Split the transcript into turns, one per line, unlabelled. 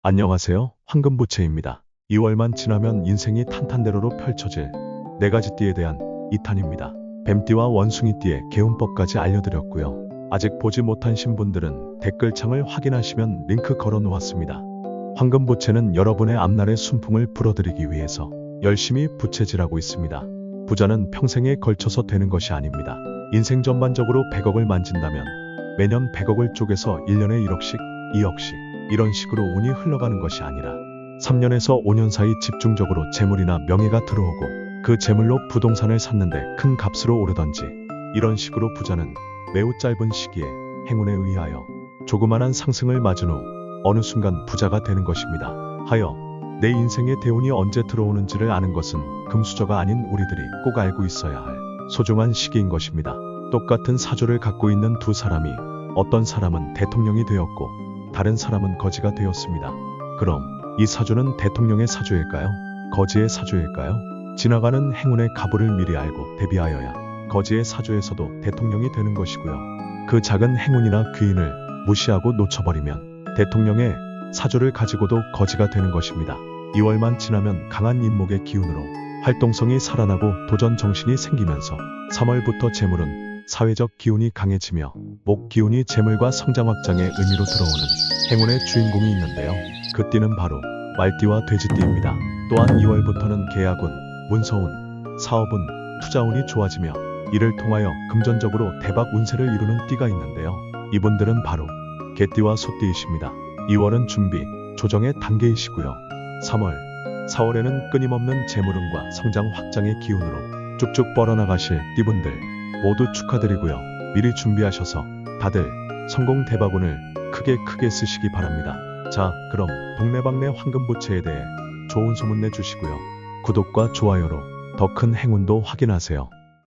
안녕하세요. 황금부채입니다. 2월만 지나면 인생이 탄탄대로로 펼쳐질 네 가지 띠에 대한 2탄입니다. 뱀띠와 원숭이띠의 개운법까지 알려드렸고요. 아직 보지 못한 신분들은 댓글창을 확인하시면 링크 걸어 놓았습니다. 황금부채는 여러분의 앞날의 순풍을 불어들이기 위해서 열심히 부채질하고 있습니다. 부자는 평생에 걸쳐서 되는 것이 아닙니다. 인생 전반적으로 100억을 만진다면 매년 100억을 쪼개서 1년에 1억씩, 2억씩 이런 식으로 운이 흘러가는 것이 아니라 3년에서 5년 사이 집중적으로 재물이나 명예가 들어오고 그 재물로 부동산을 샀는데 큰 값으로 오르던지 이런 식으로 부자는 매우 짧은 시기에 행운에 의하여 조그만한 상승을 맞은 후 어느 순간 부자가 되는 것입니다. 하여 내 인생의 대운이 언제 들어오는지를 아는 것은 금수저가 아닌 우리들이 꼭 알고 있어야 할 소중한 시기인 것입니다. 똑같은 사주를 갖고 있는 두 사람이 어떤 사람은 대통령이 되었고 다른 사람은 거지가 되었습니다. 그럼 이 사주는 대통령의 사주일까요? 거지의 사주일까요? 지나가는 행운의 가부를 미리 알고 대비하여야 거지의 사주에서도 대통령이 되는 것이고요. 그 작은 행운이나 귀인을 무시하고 놓쳐버리면 대통령의 사주를 가지고도 거지가 되는 것입니다. 2월만 지나면 강한 인목의 기운으로 활동성이 살아나고 도전 정신이 생기면서 3월부터 재물은 사회적 기운이 강해지며 목 기운이 재물과 성장 확장의 의미로 들어오는 행운의 주인공이 있는데요. 그 띠는 바로 말띠와 돼지띠입니다. 또한 2월부터는 계약운, 문서운, 사업운, 투자운이 좋아지며 이를 통하여 금전적으로 대박 운세를 이루는 띠가 있는데요. 이분들은 바로 개띠와 소띠이십니다. 2월은 준비, 조정의 단계이시고요. 3월, 4월에는 끊임없는 재물운과 성장 확장의 기운으로 쭉쭉 뻗어나가실 띠분들 모두 축하드리고요. 미리 준비하셔서 다들 성공 대박운을 크게 크게 쓰시기 바랍니다. 자, 그럼 동네방네 황금부채에 대해 좋은 소문 내주시고요. 구독과 좋아요로 더 큰 행운도 확인하세요.